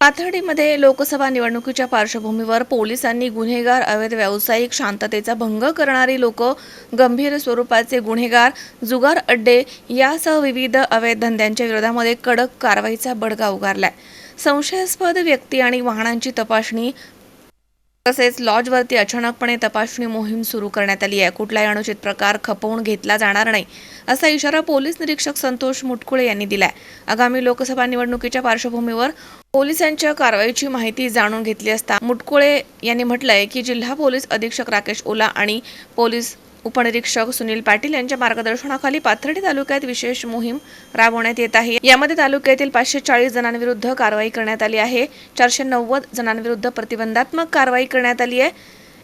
पाथर्डीमध्ये लोकसभा निवडणुकीच्या पार्श्वभूमीवर पोलिसांनी गुन्हेगार अवैध व्यावसायिक शांततेचा भंग करणारी लोक गंभीर स्वरूपाचे गुन्हेगार जुगार अड्डे यासह विविध अवैध धंद्यांच्या विरोधामध्ये कडक कारवाईचा बडगा उगारलाय. संशयास्पद व्यक्ती आणि वाहनांची तपासणी तसेच लॉजवरती अचानकपणे तपासणी मोहीम सुरू करण्यात आली आहे. कुठलाही अनुचित प्रकार खपवून घेतला जाणार नाही असा इशारा पोलीस निरीक्षक संतोष मुटकुळे यांनी दिलाय. आगामी लोकसभा निवडणुकीच्या पार्श्वभूमीवर पोलिसांच्या कारवाईची माहिती जाणून घेतली असता मुटकुळे यांनी म्हटलंय की जिल्हा पोलीस अधीक्षक राकेश ओला आणि पोलीस उपनिरीक्षक सुनील पाटील यांच्या मार्गदर्शनाखाली पाथर्डी तालुक्यात विशेष मोहीम राबवण्यात येत आहे. यामध्ये तालुक्यातील पाचशे चाळीस जणांविरुद्ध कारवाई करण्यात आली आहे. चारशे नव्वद जणांविरुद्ध प्रतिबंधात्मक कारवाई करण्यात आली आहे.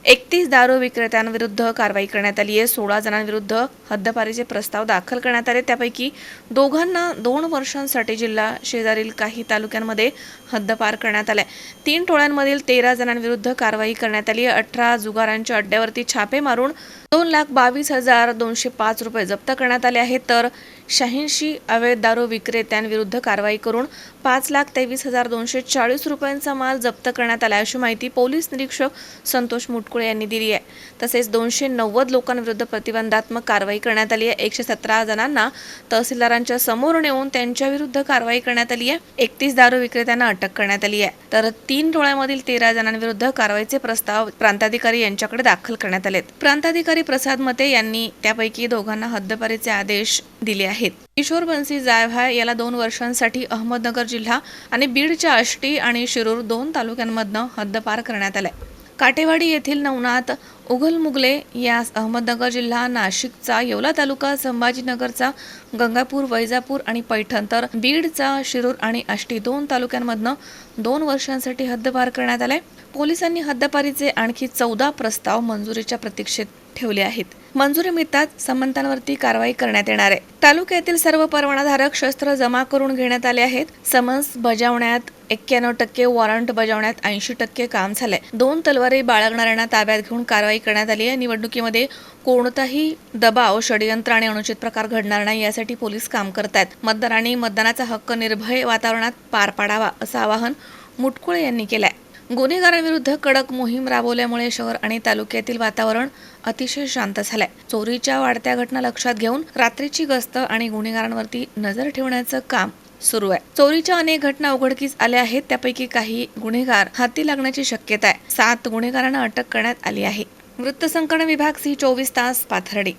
एकतीस दारू विक्रेत्यांविरुद्ध कारवाई करण्यात आली आहे. सोळा जणांविरुद्ध हद्दपारीचे प्रस्ताव दाखल करण्यात आले. त्यापैकी दोघांना दोन वर्षांसाठी जिल्हा शेजारील काही तालुक्यांमध्ये हद्दपार करण्यात आलाय. तीन टोळ्यांमधील तेरा जणांविरुद्ध कारवाई करण्यात आली आहे. अठरा जुगारांच्या अड्ड्यावरती छापे मारून दोन लाख बावीस हजार दोनशे पाच रुपये जप्त करण्यात आले आहेत. तर शहाऐंशी अवैध दारू विक्रेत्यांविरुद्ध कारवाई करून पाच लाख तेवीस हजार दोनशे चाळीस रुपयांचा माल जप्त करण्यात आला अशी माहिती पोलीस निरीक्षक संतोष मुटकुळे यांनी दिली आहे. तसेच दोनशे नव्वद लोकांविरुद्ध प्रतिबंधात्मक कारवाई करण्यात आली आहे. एकशे सतरा जणांना तहसीलदारांच्या समोर नेऊन त्यांच्याविरुद्ध कारवाई करण्यात आली आहे. एकतीस दारू विक्रेत्यांना अटक करण्यात आली आहे. तर तीन टोळ्यामधील तेरा जणांविरुद्ध कारवाईचे प्रस्ताव प्रांताधिकारी यांच्याकडे दाखल करण्यात आलेत प्रांताधिकारी प्रसाद मते यांनी त्यापैकी दोघांना हद्दपारीचे आदेश दिले आहेत. किशोर बन्सी जायभाय याला दोन वर्षांसाठी अहमदनगर जिल्हा आणि बीडच्या आष्टी आणि शिरूर दोन तालुक्यांमधनं हद्दपार करण्यात आलाय. काटेवाडी येथील नवनाथ उघलमुगले यास अहमदनगर जिल्हा नाशिकचा येवला तालुका संभाजीनगरचा गंगापूर वैजापूर आणि पैठण तर बीडचा शिरूर आणि आष्टी दोन तालुक्यांमधनं दोन वर्षांसाठी हद्दपार करण्यात आलाय. पोलिसांनी हद्दपारीचे आणखी चौदा प्रस्ताव मंजुरीच्या प्रतीक्षेत ठेवले आहेत. मंजुरी मिळताच समंतांवरती कारवाई करण्यात येणार आहे. तालुक्यातील सर्व परवानाधारक शस्त्र जमा करून घेण्यात आले आहेत. समन्स बजावण्यात एक्क्याण्णव टक्के वॉरंट बजावण्यात ऐंशी टक्के काम झालंय. दोन तलवारी बाळगणाऱ्यांना ताब्यात घेऊन कारवाई करण्यात आली आहे. निवडणुकीमध्ये कोणताही दबाव षडयंत्र आणि अनुचित प्रकार घडणार नाही यासाठी पोलीस काम करत आहेत मतदारांनी मतदानाचा हक्क निर्भय वातावरणात पार पाडावा असं आवाहन मुटकुळे यांनी केलंय. गुन्हेगारांविरुद्ध कडक मोहीम राबवल्यामुळे शहर आणि तालुक्यातील वातावरण अतिशय शांत झालंय. चोरीच्या वाढत्या घटना लक्षात घेऊन रात्रीची गस्त आणि गुन्हेगारांवरती नजर ठेवण्याचं काम सुरू आहे. चोरीच्या अनेक घटना उघडकीस आल्या आहेत त्यापैकी काही गुन्हेगार हाती लागण्याची शक्यता आहे. सात गुन्हेगारांना अटक करण्यात आली आहे. वृत्तसंकलन विभाग सी चोवीस तास पाथर्डी.